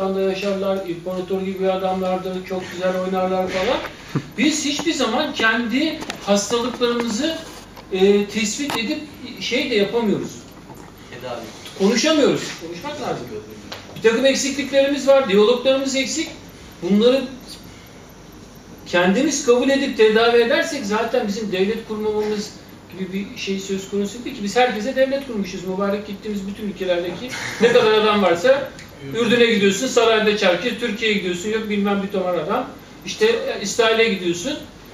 da yaşarlar, imparator gibi adamlardır, çok güzel oynarlar falan. Biz hiçbir zaman kendi hastalıklarımızı e, tespit edip şey de yapamıyoruz. Tedavi. Konuşamıyoruz. Konuşmak lazım. Bir takım eksikliklerimiz var, diyaloglarımız eksik. Bunları kendimiz kabul edip tedavi edersek zaten bizim devlet kurmamamız gibi bir şey söz konusu değil ki. Biz herkese devlet kurmuşuz. Mübarek gittiğimiz bütün ülkelerdeki ne kadar adam varsa Ürdün'e gidiyorsun, Sarayda Çerkez, Türkiye'ye gidiyorsun, yok bilmem bir tomar adam. İşte İsrail'e gidiyorsun,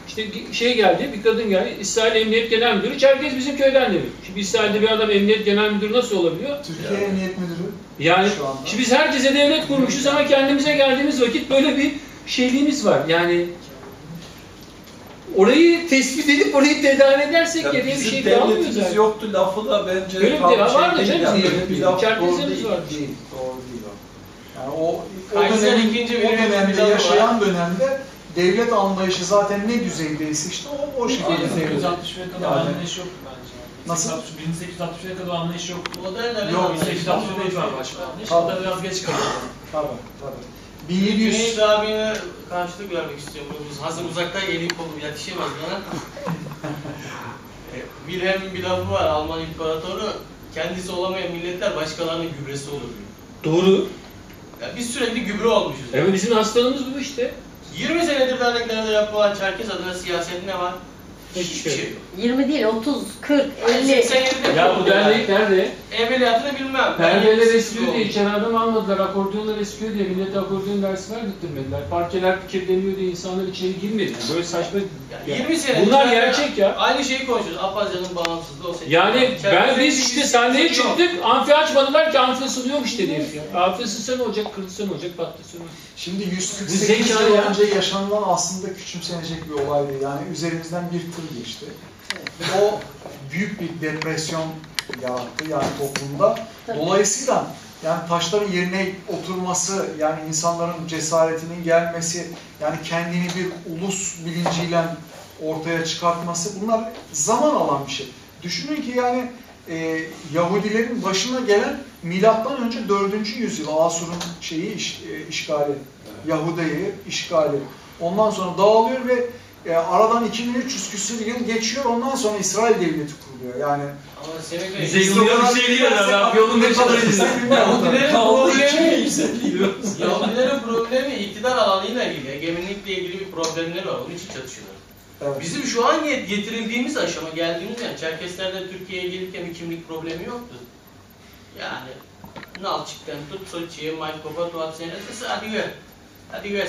işte şey geldi, bir kadın geldi, İsrail Emniyet Genel Müdürü, Çerkez bizim köyden dedi. Şimdi İsrail'de bir adam Emniyet Genel Müdürü nasıl olabiliyor? Türkiye Emniyet Müdürü Yani şu anda. şimdi biz herkese devlet kurmuşuz ama kendimize geldiğimiz vakit böyle bir şeyliğimiz var. Yani orayı tespit edip orayı tedavi edersek Ya geriye bir şey kalmıyor devletimiz zaten. yoktu lafı da bence Öyle bir var da değil canım, yani. bir laf doğru değil. var. Değil, doğru değil. Yani o, o, dönemin, ikinci o bir dönemde yaşayan dönemde devlet anlayışı zaten ne düzeydeyse işte o, o şekilde devlet. 1861'e kadar Yani- anlayış yoktu bence. Nasıl? 1861'e kadar anlayış yoktu. Modern devlet Yok, anlayışı. 1861'de var başka anlayış. O da biraz geç kaldı. Tabii tabii. 1700 Cüneyt abine karşılık vermek istiyorum. Hazır uzaktan gelip olup yetişemez bana. E, Wilhelm'in bir lafı var. Alman imparatoru kendisi olamayan milletler başkalarının gübresi olur diyor. Doğru. Ya biz sürekli gübre olmuşuz. Evet bizim hastalığımız bu işte. 20 senedir derneklerde yapılan Çerkez adına siyaset ne var? Hiçbir Hiçbir şey yok. 20 değil 30, 40, Yani 50. 87'de Ya bu dernek nerede? Evveliyatını bilmem. Perdeler eskiyor diye içeri adam almadılar, akordeonlar eskiyor diye millete akordeon dersi verdirtmediler. Parkeler kirleniyor diye insanlar içeri girmedi. Yani böyle saçma... Ya 20 senedir Bunlar gerçek ya. Aynı şeyi konuşuyoruz. Apazya'nın bağımsızlığı o seçim. Yani ben biz işte sahneye çıktık, amfi açmadılar ki amfi ısınıyor işte diye. Amfi ısınsa ne olacak, kırılsa ne olacak, patlasa ne olacak? Şimdi Bu 148 zeka yıl önce yaşanılan aslında küçümsenecek bir olaydı. Yani üzerimizden bir tır geçti. O büyük bir depresyon yarattı yani toplumda. Dolayısıyla yani taşların yerine oturması, yani insanların cesaretinin gelmesi, yani kendini bir ulus bilinciyle ortaya çıkartması bunlar zaman alan bir şey. Düşünün ki yani e, Yahudilerin başına gelen milattan önce 4. yüzyıl Asur'un şeyi iş, e, işgali, Yahudi'yi işgali. Ondan sonra dağılıyor ve e, aradan 2300 küsur yıl geçiyor. Ondan sonra İsrail devleti kuruluyor. Yani Ama Semih Bey, Yüzey bir şey değil ya, Rab yolun ne kadar Yahudilerin Kaldı iki problemi. Yahudilerin problemi iktidar alanıyla ilgili, egemenlikle ilgili bir problemleri var. Onun için çatışıyorlar. evet. Bizim şu an get- getirildiğimiz aşama, geldiğimiz yani Çerkesler'de Türkiye'ye gelirken bir kimlik problemi yoktu. Yani Nalçık'tan tut Soçi'ye, Maykop'a, Tuat Senesi, hadi gel. Hadi gel.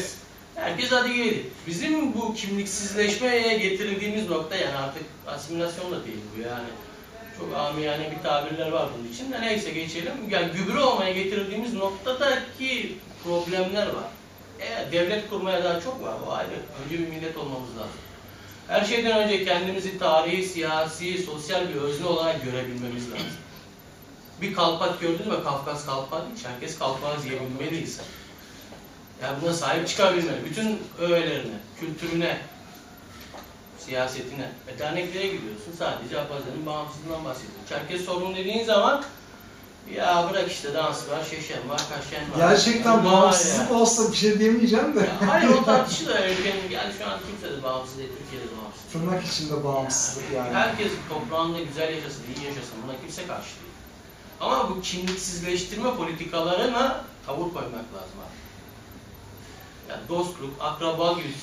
Herkes hadi geldi. Bizim bu kimliksizleşmeye getirildiğimiz nokta yani artık asimilasyon da değil bu yani. Çok amiyane bir tabirler var bunun için de neyse geçelim. Yani gübre olmaya getirildiğimiz noktadaki problemler var. Eğer devlet kurmaya daha çok var o ayrı. Önce bir millet olmamız lazım. Her şeyden önce kendimizi tarihi, siyasi, sosyal bir özne olarak görebilmemiz lazım. Bir kalpak gördünüz mü? Kafkas kalpağı değil, Çerkes kalpağı diyebilmeliyiz. Yani buna sahip çıkabilmeli. Bütün öğelerine, kültürüne, siyasetine. E derneklere gidiyorsun sadece Apazya'nın bağımsızlığından bahsediyorsun. Çerkes sorunu dediğin zaman ya bırak işte dans var, şeşen var, kaşen var. Gerçekten var bağımsızlık olsa bir şey diyemeyeceğim de. Ya Hayır o tartışılır. Ülkenin yani şu an kimse de bağımsız değil, Türkiye'de bağımsız. Tırnak içinde bağımsızlık yani. Herkes toprağında güzel yaşasın, iyi yaşasın. Buna kimse karşı değil. Ama bu kimliksizleştirme politikalarına tavır koymak lazım abi. Yani dostluk, akraba gibi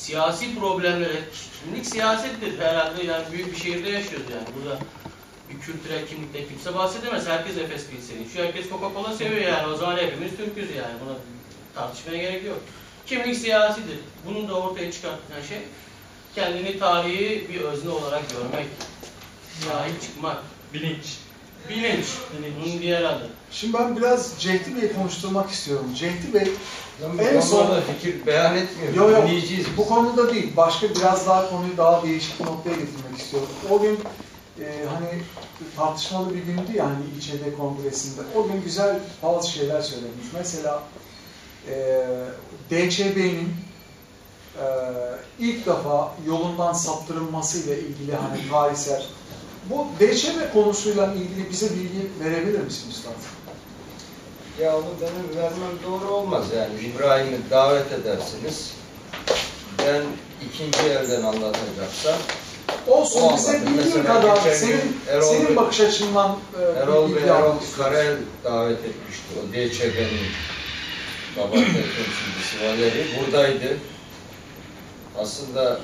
siyasi problemlere, kimlik siyasettir herhalde yani büyük bir şehirde yaşıyoruz yani burada bir kültürel kimlikten kimse bahsedemez. Herkes Efes Pilseni. Şu herkes Coca-Cola seviyor yani. O zaman hepimiz Türk'üz yani. Buna tartışmaya gerek yok. Kimlik siyasidir. Bunu da ortaya çıkartan şey kendini tarihi bir özne olarak görmek. Sahip çıkmak. Bilinç. Bilinç. Bunun diğer adı. Şimdi ben biraz Cehdi Bey'i konuşturmak istiyorum. Cehdi Bey En En son- son fikir beyan etmiyor. Yok yok biz. bu konuda değil. Başka biraz daha konuyu daha değişik bir noktaya getirmek istiyorum. O gün e, hani tartışmalı bir gündü ya hani İÇD kongresinde. O gün güzel bazı şeyler söylediniz. Mesela e, DÇB'nin e, ilk defa yolundan saptırılmasıyla ilgili hani tarihsel bu DÇB konusuyla ilgili bize bilgi verebilir misin Üstad? Ya bu benim vermem doğru olmaz yani. İbrahim'i davet edersiniz. Ben ikinci elden anlatacaksam Olsun O bize bildiğin kadar senin, Erol senin Bey- bakış açından e, Erol Bey, Erol. Karel davet etmişti. O DÇB'nin Kabahate temsilcisi Valeri buradaydı. Aslında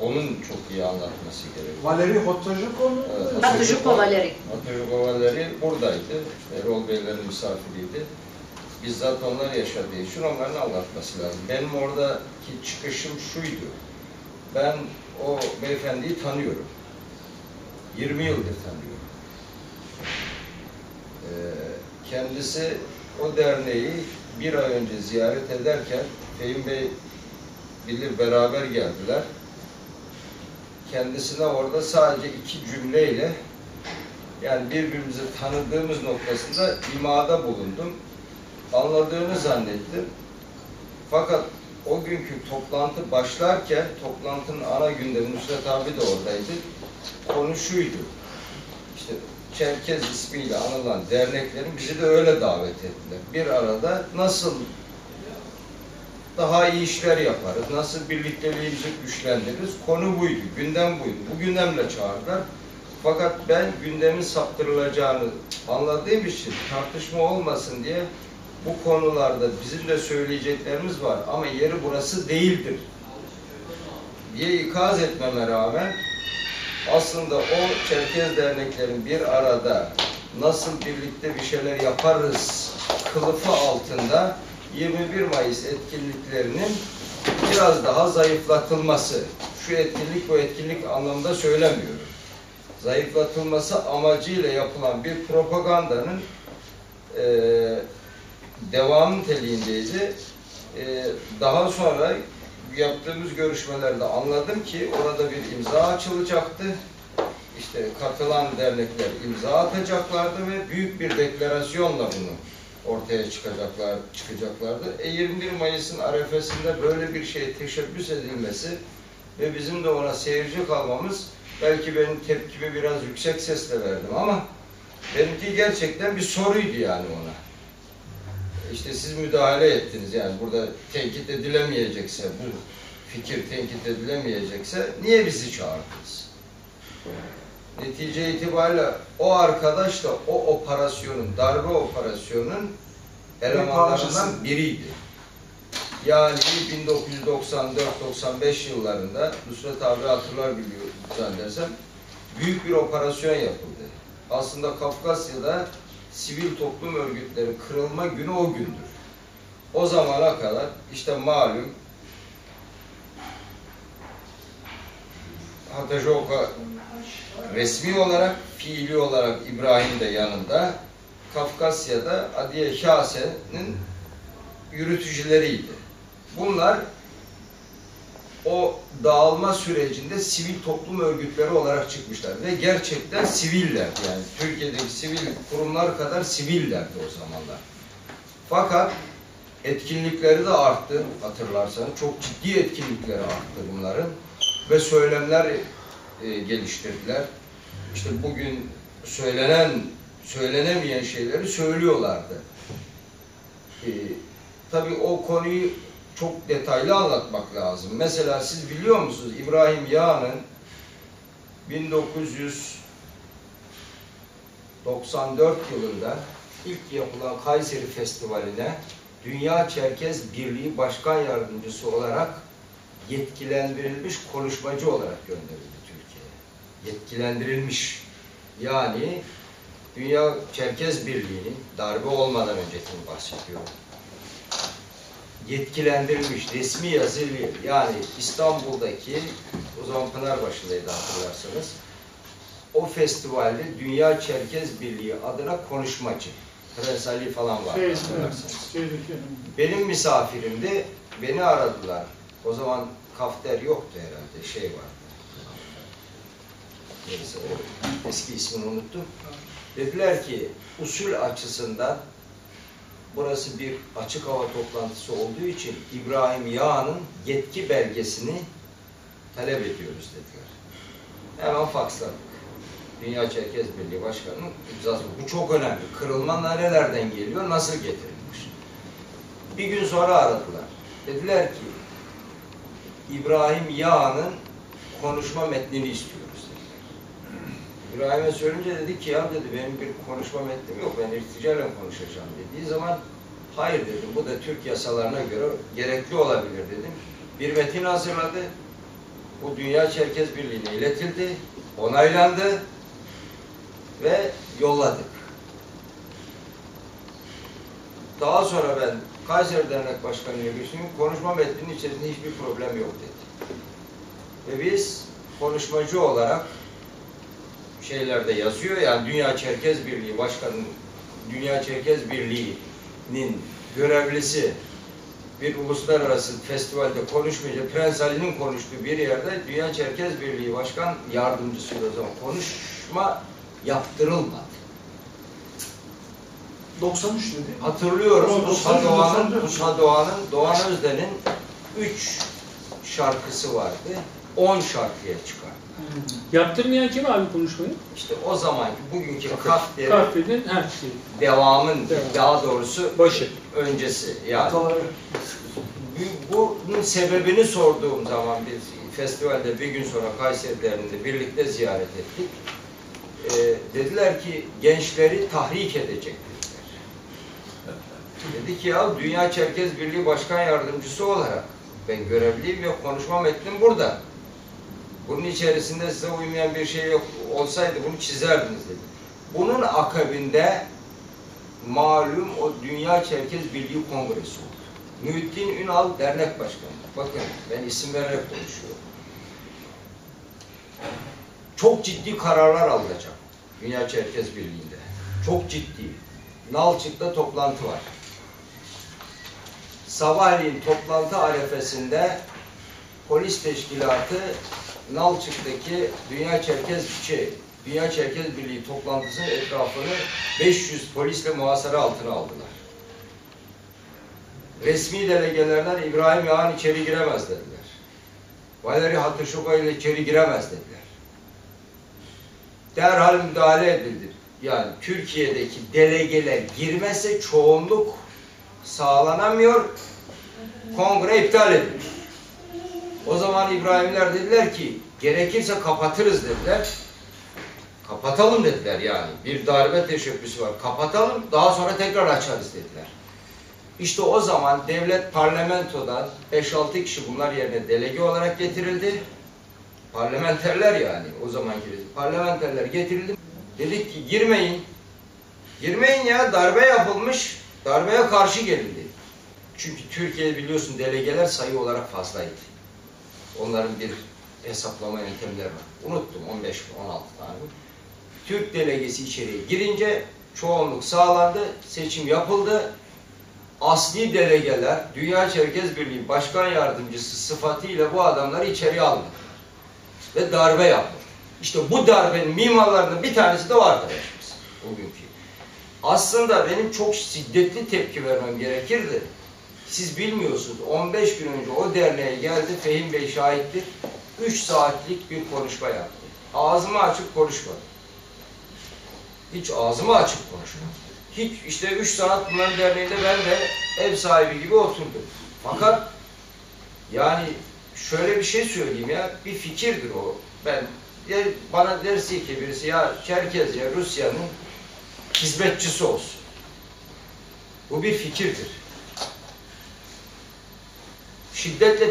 onun çok iyi anlatması gerekiyor. Valeri Hotojiko mu? Evet. Batujuko Valeri. Atölye Valeri buradaydı. Erol Beylerin misafiriydi. Bizzat onlar yaşadığı için onların anlatması lazım. Benim oradaki çıkışım şuydu. Ben o beyefendiyi tanıyorum. 20 yıldır tanıyorum. Ee, kendisi o derneği bir ay önce ziyaret ederken Fehim Bey bilir beraber geldiler. Kendisine orada sadece iki cümleyle yani birbirimizi tanıdığımız noktasında imada bulundum. Anladığını zannettim. Fakat o günkü toplantı başlarken toplantının ana gündemi Nusret abi de oradaydı. Konu şuydu. İşte Çerkez ismiyle anılan derneklerin bizi de öyle davet ettiler. Bir arada nasıl daha iyi işler yaparız, nasıl birlikteliğimizi güçlendiririz? Konu buydu, gündem buydu. Bu gündemle çağırdılar. Fakat ben gündemin saptırılacağını anladığım için tartışma olmasın diye bu konularda bizim de söyleyeceklerimiz var ama yeri burası değildir diye ikaz etmeme rağmen aslında o Çerkez derneklerin bir arada nasıl birlikte bir şeyler yaparız kılıfı altında 21 Mayıs etkinliklerinin biraz daha zayıflatılması. Şu etkinlik bu etkinlik anlamında söylemiyorum. Zayıflatılması amacıyla yapılan bir propagandanın eee devam niteliğindeydi. Eee daha sonra yaptığımız görüşmelerde anladım ki orada bir imza açılacaktı. İşte katılan dernekler imza atacaklardı ve büyük bir deklarasyonla bunu ortaya çıkacaklar çıkacaklardı. E 21 Mayıs'ın arefesinde böyle bir şeye teşebbüs edilmesi ve bizim de ona seyirci kalmamız belki benim tepkimi biraz yüksek sesle verdim ama benimki gerçekten bir soruydu yani ona. İşte siz müdahale ettiniz yani burada tenkit edilemeyecekse, bu fikir tenkit edilemeyecekse niye bizi çağırdınız? Netice itibariyle o arkadaş da o operasyonun, darbe operasyonunun elemanlarından biriydi. Yani 1994-95 yıllarında Nusret abi hatırlar biliyor zannedersem büyük bir operasyon yapıldı. Aslında Kafkasya'da sivil toplum örgütleri kırılma günü o gündür. O zamana kadar işte malum Hatajoka resmi olarak, fiili olarak İbrahim de yanında, Kafkasya'da Adiye Şase'nin yürütücüleriydi. Bunlar o dağılma sürecinde sivil toplum örgütleri olarak çıkmışlar ve gerçekten siviller yani Türkiye'deki sivil kurumlar kadar sivillerdi o zamanlar. Fakat etkinlikleri de arttı hatırlarsanız çok ciddi etkinlikleri arttı bunların ve söylemler e, geliştirdiler. İşte bugün söylenen söylenemeyen şeyleri söylüyorlardı. E, tabii o konuyu çok detaylı anlatmak lazım. Mesela siz biliyor musunuz İbrahim Yağ'ın 1994 yılında ilk yapılan Kayseri Festivali'ne Dünya Çerkez Birliği Başkan Yardımcısı olarak yetkilendirilmiş konuşmacı olarak gönderildi Türkiye'ye. Yetkilendirilmiş. Yani Dünya Çerkez Birliği'nin darbe olmadan öncekini bahsediyorum yetkilendirilmiş resmi yazılı yani İstanbul'daki o zaman Pınarbaşı'ndaydı hatırlarsanız o festivalde Dünya Çerkez Birliği adına konuşmacı Prens Ali falan var Şey, şey şeydeki, Benim misafirimde beni aradılar. O zaman kafter yoktu herhalde şey vardı. Neyse o eski ismini unuttum. Dediler ki usul açısından burası bir açık hava toplantısı olduğu için İbrahim Yağ'ın yetki belgesini talep ediyoruz dediler. Hemen faksladık. Dünya Çerkez Birliği Başkanı'nın imzası. Bu çok önemli. Kırılma nerelerden geliyor, nasıl getirilmiş? Bir gün sonra aradılar. Dediler ki İbrahim Yağ'ın konuşma metnini istiyoruz. İbrahim'e söyleyince dedi ki ya dedi benim bir konuşma metnim yok ben irticayla konuşacağım dediği zaman hayır dedim bu da Türk yasalarına göre gerekli olabilir dedim. Bir metin hazırladı. Bu Dünya Çerkez Birliği'ne iletildi, onaylandı ve yolladık. Daha sonra ben Kayseri Dernek Başkanı'yla görüştüm. Konuşma metninin içerisinde hiçbir problem yok dedi. Ve biz konuşmacı olarak şeylerde yazıyor yani Dünya Çerkez Birliği Başkanı Dünya Çerkez Birliği'nin görevlisi bir uluslararası festivalde konuşmayacak Prens Ali'nin konuştuğu bir yerde Dünya Çerkez Birliği Başkan Yardımcısı o zaman konuşma yaptırılmadı. 93 dedi. Hatırlıyorum Doğru, Musa Doğan'ın. Musa Doğan'ın, Doğan Özden'in üç şarkısı vardı. 10 şarkıya çıkar. Yaptırmayan kim abi konuşmayı? İşte o zamanki bugünkü Kafter'in Kahvenin her şeyi. devamın Devam. daha doğrusu Başı. öncesi yani. Bu- Bunun sebebini sorduğum zaman biz festivalde bir gün sonra Kayseri Derneği'nde birlikte ziyaret ettik. Ee, dediler ki gençleri tahrik edecek ya Dünya Çerkez Birliği Başkan Yardımcısı olarak ben görevliyim ve konuşma metnim burada. Bunun içerisinde size uymayan bir şey yok olsaydı bunu çizerdiniz dedi. Bunun akabinde malum o Dünya Çerkez Birliği Kongresi oldu. Muhittin Ünal Dernek Başkanı. Bakın ben isim vererek konuşuyorum. Çok ciddi kararlar alınacak Dünya Çerkez Birliği'nde. Çok ciddi. Nalçık'ta toplantı var. Sabahleyin toplantı arefesinde polis teşkilatı Nalçık'taki Dünya Çerkez şey, Dünya Çerkez Birliği toplantısının etrafını 500 polisle muhasara altına aldılar. Resmi delegelerden İbrahim Yağan içeri giremez dediler. Valeri Hatırşoka ile içeri giremez dediler. Derhal müdahale edildi. Yani Türkiye'deki delegeler girmezse çoğunluk sağlanamıyor, kongre iptal edilir. O zaman İbrahimler dediler ki gerekirse kapatırız dediler. Kapatalım dediler yani. Bir darbe teşebbüsü var. Kapatalım daha sonra tekrar açarız dediler. İşte o zaman devlet parlamentodan 5-6 kişi bunlar yerine delege olarak getirildi. Parlamenterler yani o zaman parlamenterler getirildi. Dedik ki girmeyin. Girmeyin ya darbe yapılmış. Darbeye karşı gelindi. Çünkü Türkiye biliyorsun delegeler sayı olarak fazlaydı. Onların bir hesaplama yöntemleri var. Unuttum 15-16 tane. Türk delegesi içeriye girince çoğunluk sağlandı, seçim yapıldı. Asli delegeler Dünya Çerkez Birliği Başkan Yardımcısı sıfatıyla bu adamları içeriye aldı. Ve darbe yaptı. İşte bu darbenin mimarlarından bir tanesi de arkadaşımız. Bugünkü. Aslında benim çok şiddetli tepki vermem gerekirdi. Siz bilmiyorsunuz. 15 gün önce o derneğe geldi. Fehim Bey şahittir. 3 saatlik bir konuşma yaptı. Ağzımı açıp konuşmadı. Hiç ağzımı açıp konuşmadı. Hiç işte 3 saat bunların derneğinde ben de ev sahibi gibi oturdum. Fakat yani şöyle bir şey söyleyeyim ya bir fikirdir o. Ben der, bana dersi ki birisi ya Çerkez ya Rusya'nın hizmetçisi olsun. Bu bir fikirdir. și dă-te